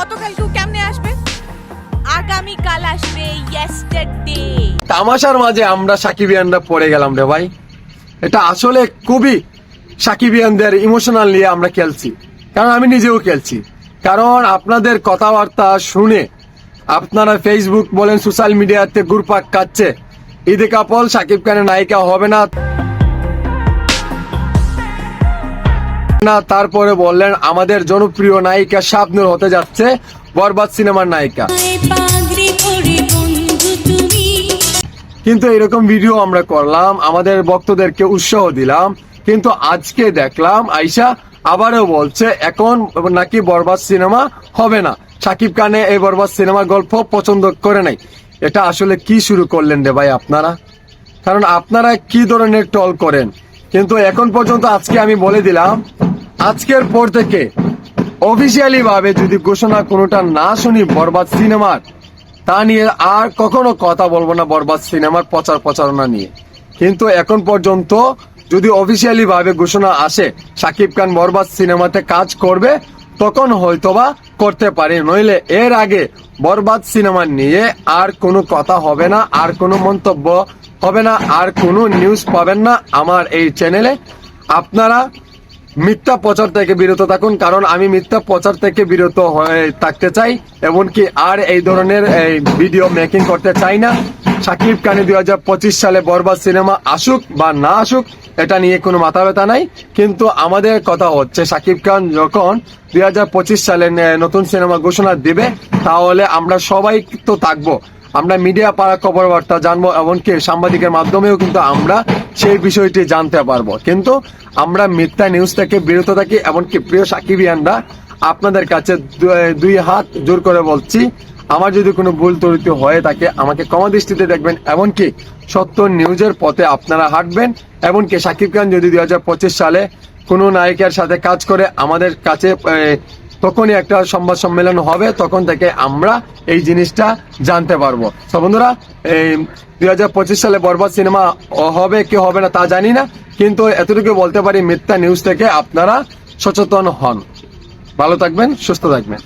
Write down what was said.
গতকালকেও কেমনে আসবে? আগামীকাল আসবে ইয়েস্টারডে তামাশার মাঝে আমরা সাকিবিয়ানরা পড়ে গেলাম রে ভাই। এটা আসলে খুবই সাকিবিয়ানদের ইমোশনাল নিয়ে আমরা খেলছি। কারণ আমি নিজেও খেলছি। কারণ আপনাদের কথাবার্তা শুনে আপনারা ফেসবুক বলেন সোশ্যাল মিডিয়াতে গুরপাক কাচ্ছে ঈদে কাপল, সাকিব খানের নায়িকা হবে না। না তারপরে বললেন আমাদের জনপ্রিয় নায়িকা শাবনুর হতে যাচ্ছে বরবাদ সিনেমার নায়িকা। কিন্তু এরকম ভিডিও আমরা করলাম আমাদের ভক্তদেরকে উৎসাহ দিলাম কিন্তু আজকে দেখলাম আইসা আবারও বলছে এখন নাকি বরবাদ সিনেমা হবে না। সাকিব খানে এই বরবাদ সিনেমার গল্প পছন্দ করে নাই। এটা আসলে কি শুরু করলেন রে ভাই আপনারা? কারণ আপনারা কি ধরনের টল করেন? কিন্তু এখন পর্যন্ত আজকে আমি বলে দিলাম আজকের পর থেকে অফিসিয়ালি ভাবে যদি ঘোষণা কোনোটা না শুনি বরবাদ সিনেমার, তা নিয়ে আর কখনো কথা বলব না বরবাদ সিনেমার প্রচার প্রচারণা নিয়ে। কিন্তু এখন পর্যন্ত যদি অফিসিয়ালি ভাবে ঘোষণা আসে সাকিব খান বরবাদ সিনেমাতে কাজ করবে, তখন হয়তোবা করতে পারে। নইলে এর আগে বরবাদ সিনেমা নিয়ে আর কোনো কথা হবে না, আর কোনো মন্তব্য হবে না, আর কোনো নিউজ পাবেন না আমার এই চ্যানেলে আপনারা মিথ্যা প্রচার থেকে বিরত থাকুন, কারণ আমি মিথ্যা প্রচার থেকে বিরত হয়ে থাকতে চাই, এমনকি আর এই ধরনের, এই ভিডিও মেকিং করতে চাই না। সাকিব খানি দুই হাজার পঁচিশ সালে বরবাদ সিনেমা আসুক বা না আসুক, এটা নিয়ে কোনো মাথা ব্যথা নাই। কিন্তু আমাদের কথা হচ্ছে, সাকিব খান যখন দুই হাজার পঁচিশ সালে নতুন সিনেমা ঘোষণা দিবে, তাহলে আমরা সবাই তো থাকব। আমরা মিডিয়া পাড়া খবর বার্তা জানব, এমনকি সাংবাদিকের মাধ্যমেও কিন্তু আমরা সেই বিষয়টি জানতে পারব। কিন্তু আমরা মিথ্যা নিউজ থেকে বিরত থাকি, এমনকি প্রিয় সাকিবিয়ানরা আপনাদের কাছে দুই হাত জোর করে বলছি, আমার যদি কোনো ভুল ত্রুটি হয়ে থাকে, আমাকে কমা দৃষ্টিতে দেখবেন, এমনকি সত্য নিউজের পথে আপনারা হাঁটবেন, এমনকি সাকিব খান যদি দুই হাজার পঁচিশ সালে কোনো নায়িকার সাথে কাজ করে আমাদের কাছে তখনই একটা সংবাদ সম্মেলন হবে, তখন থেকে আমরা এই জিনিসটা জানতে পারব। তো বন্ধুরা, এই দুই হাজার পঁচিশ সালে বরবাদ সিনেমা হবে কি হবে না তা জানি না, কিন্তু এতটুকু বলতে পারি মিথ্যা নিউজ থেকে আপনারা সচেতন হন। ভালো থাকবেন, সুস্থ থাকবেন।